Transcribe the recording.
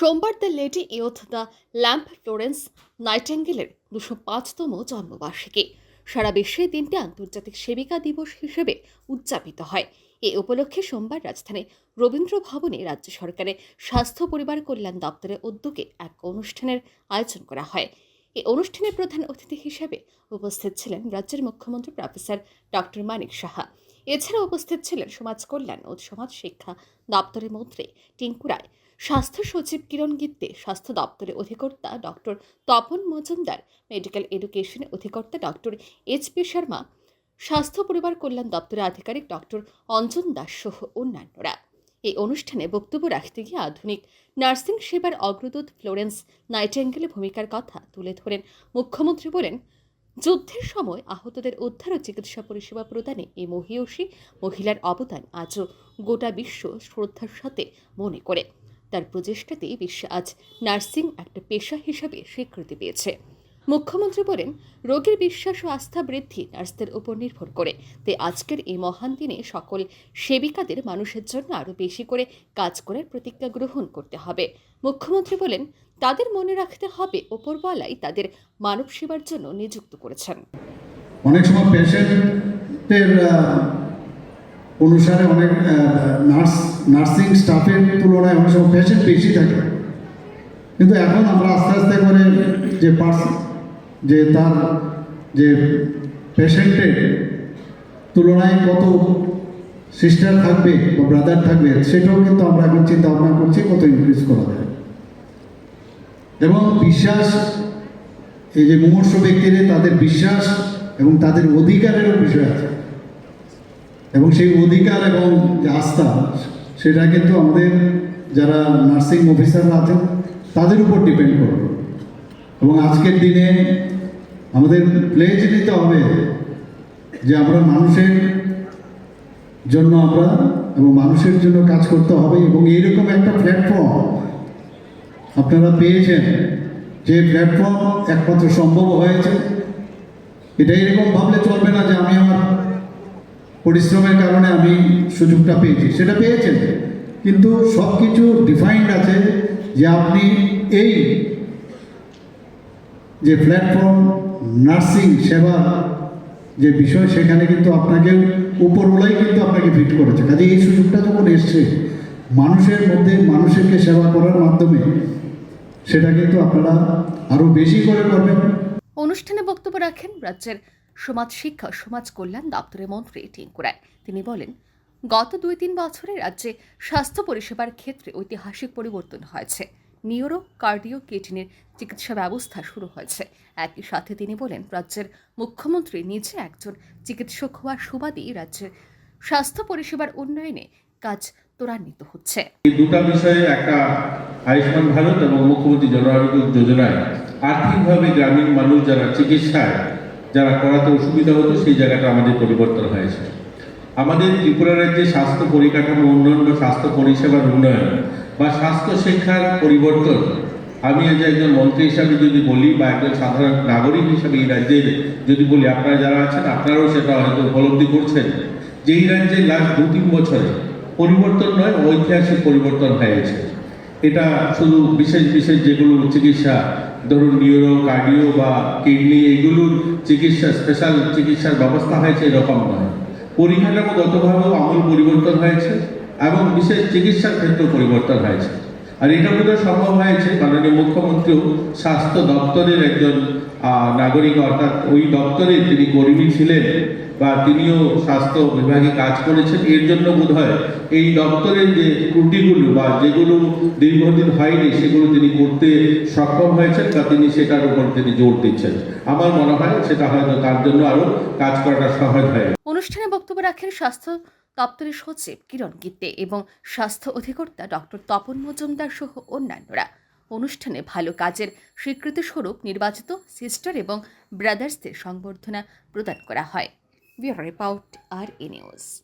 সোমবার the lady with the lamp Florence নাইটেঙ্গেলের দুশো পাঁচতম জন্মবার্ষিকী। সারা বিশ্বে দিনটি আন্তর্জাতিক সেবিকা দিবস হিসেবে উদযাপিত হয়। এ উপলক্ষে সোমবার রাজধানী রবীন্দ্র ভবনে রাজ্য সরকারের স্বাস্থ্য পরিবার কল্যাণ দপ্তরের উদ্যোগে এক অনুষ্ঠানের আয়োজন করা হয়। এই অনুষ্ঠানে প্রধান অতিথি হিসেবে উপস্থিত ছিলেন রাজ্যের মুখ্যমন্ত্রী প্রফেসর ডক্টর মানিক সাহা। এছাড়া উপস্থিত ছিলেন সমাজ কল্যাণ ও সমাজ শিক্ষা দপ্তরের মন্ত্রী টিঙ্কু রায়। স্বাস্থ্য সচিব কিরণ গিত্তে, স্বাস্থ্য দপ্তরের অধিকর্তা ডক্টর তপন মজুমদার, মেডিকেল এডুকেশনের অধিকর্তা ডক্টর এইচ পি শর্মা, স্বাস্থ্য পরিবার কল্যাণ দপ্তরের আধিকারিক ডক্টর অঞ্জন দাস সহ অন্যান্যরা। এই অনুষ্ঠানে বক্তব্য রাখতে গিয়ে আধুনিক নার্সিং সেবার অগ্রদূত ফ্লোরেন্স নাইটেঙ্গেলের ভূমিকার কথা তুলে ধরেন মুখ্যমন্ত্রী বলেন, যুদ্ধের সময় আহতদের উদ্ধার ও চিকিৎসা পরিষেবা প্রদানে এই মহিয়সী মহিলার অবদান আজও গোটা বিশ্ব শ্রদ্ধার সাথে মনে করে। তার প্রচেষ্টাতেই বিশ্বে আজ নার্সিং একটা পেশা হিসাবে স্বীকৃতি পেয়েছে। মুখ্যমন্ত্রী বলেন, রোগীর বিশ্বাস ও আস্থা বৃদ্ধি নার্সদের উপর নির্ভর করে। তাই আজকের এই মহান দিনে সকল সেবিকাদের মানুষের জন্য আরও বেশি করে কাজ করার প্রতিজ্ঞা গ্রহণ করতে হবে। মুখ্যমন্ত্রী বলেন, তাদের মনে রাখতে হবে, ওপরওয়ালাই তাদের মানব সেবার জন্য নিযুক্ত করেছেন। অনেক সময় পেশেন্টের অনুসারে অনেক নার্স, নার্সিং স্টাফের তুলনায় অনেক সময় পেশেন্ট বেশি থাকে। কিন্তু এখন আমরা আস্তে আস্তে করে যে পার্স, যে তার, যে পেশেন্টের তুলনায় কত সিস্টার থাকবে বা ব্রাদার থাকবে, সেটাও কিন্তু আমরা এখন চিন্তা ভাবনা করছি কত ইনক্রিজ করা যায়। এবং বিশ্বাস, এই যে মুমূর্ষ ব্যক্তিদের তাদের বিশ্বাস এবং তাদের অধিকারেরও বিষয় আছে। এবং সেই অধিকার এবং যে আস্থা, সেটা কিন্তু আমাদের যারা নার্সিং অফিসাররা আছেন, তাদের উপর ডিপেন্ড করবে এবং আজকের দিনে আমাদের প্লেজ নিতে হবে যে আমরা মানুষের জন্য আমরা এবং মানুষের জন্য কাজ করতে হবে এবং এইরকম একটা প্ল্যাটফর্ম আপনারা পেয়েছেন, যে প্ল্যাটফর্ম একমাত্র সম্ভব হয়েছে। এটা এরকম ভাবলে চলবে না যে আমি আমার পরিশ্রমের কারণে আমি সুযোগটা পেয়েছি। সেটা পেয়েছেন। কিন্তু সব কিছু ডিফাইন্ড আছে যে আপনি এই যে প্ল্যাটফর্ম নার্সিং সেবা যে বিষয়, সেখানে কিন্তু আপনাকে উপরওয়ালাই কিন্তু আপনাকে ফিট করেছে। কাজে এই সুযোগটা যখন এসছে, মানুষের মধ্যে মানুষেরকে সেবা করার মাধ্যমে সেটা কিন্তু আপনারা আরও বেশি করে করবেন। অনুষ্ঠানে বক্তব্য রাখেন রাজ্যের সমাজ শিক্ষা, সমাজ কল্যাণ দপ্তরের মন্ত্রী টিঙ্কু রায়। তিনি বলেন, গত দুই তিন বছরে রাজ্যে স্বাস্থ্য পরিষেবার ক্ষেত্রে ঐতিহাসিক পরিবর্তন হয়েছে। নিউরো কার্ডিও কিডনির চিকিৎসা ব্যবস্থা শুরু হয়েছে। একই সাথে তিনি বলেন, রাজ্যের মুখ্যমন্ত্রী নিজে একজন চিকিৎসক হওয়ার সুবাদেই রাজ্যের স্বাস্থ্য পরিষেবার উন্নয়নে কাজ ত্বরান্বিত হচ্ছে। বিষয়ে একটা আয়ুষ্মান ভারত এবং মুখ্যমন্ত্রী জন আরোগ্য যোজনায় আর্থিকভাবে গ্রামীণ মানুষ যারা চিকিৎসায় যারা করাতে অসুবিধা হতো সেই জায়গাটা আমাদের পরিবর্তন হয়েছে। আমাদের ত্রিপুরা রাজ্যে স্বাস্থ্য পরিকাঠামো উন্নয়ন বা স্বাস্থ্য পরিষেবার উন্নয়ন বা স্বাস্থ্য শিক্ষার পরিবর্তন, আমি আজ একজন মন্ত্রী হিসাবে যদি বলি বা একজন সাধারণ নাগরিক হিসাবে এই রাজ্যের যদি বলি, আপনারা যারা আছেন আপনারাও সেটা হয়তো উপলব্ধি করছেন যে এই রাজ্যে লাস্ট দু তিন বছরে পরিবর্তন নয়, ঐতিহাসিক পরিবর্তন হয়েছে। এটা শুধু বিশেষ বিশেষ যেগুলো চিকিৎসা ধরুন নিউরো কার্ডিও বা কিডনি এগুলোর চিকিৎসা স্পেশাল চিকিৎসার ব্যবস্থা হয়েছে এরকম নয়। পরিকাঠামোগতভাবেও আমূল পরিবর্তন হয়েছে এবং বিশেষ চিকিৎসার ক্ষেত্রেও পরিবর্তন হয়েছে। আর এটা কিন্তু সম্ভব হয়েছে, মাননীয় মুখ্যমন্ত্রীও স্বাস্থ্য দপ্তরের একজন নাগরিক, অর্থাৎ ওই দপ্তরে তিনি কর্মী ছিলেন বা তিনিও স্বাস্থ্য বিভাগে কাজ করেছেন, এর জন্য বোধ হয় এই দপ্তরের যে ত্রুটিগুলো বা যেগুলো দীর্ঘদিন হয়নি, সেগুলো তিনি করতে সক্ষম হয়েছেন তা তিনি সেটার উপর তিনি জোর দিচ্ছেন। আমার মনে হয় সেটা হয়তো তার জন্য আরও কাজ করাটা সহজ হয় অনুষ্ঠানে বক্তব্য রাখেন স্বাস্থ্য দপ্তরের সচিব কিরণ গিত্তে এবং স্বাস্থ্য অধিকর্তা ডক্টর তপন মজুমদার সহ অন্যান্যরা। অনুষ্ঠানে ভালো কাজের স্বীকৃতিস্বরূপ নির্বাচিত সিস্টার এবং ব্রাদার্সদের সংবর্ধনা প্রদান করা হয়। Bureau report, R A news.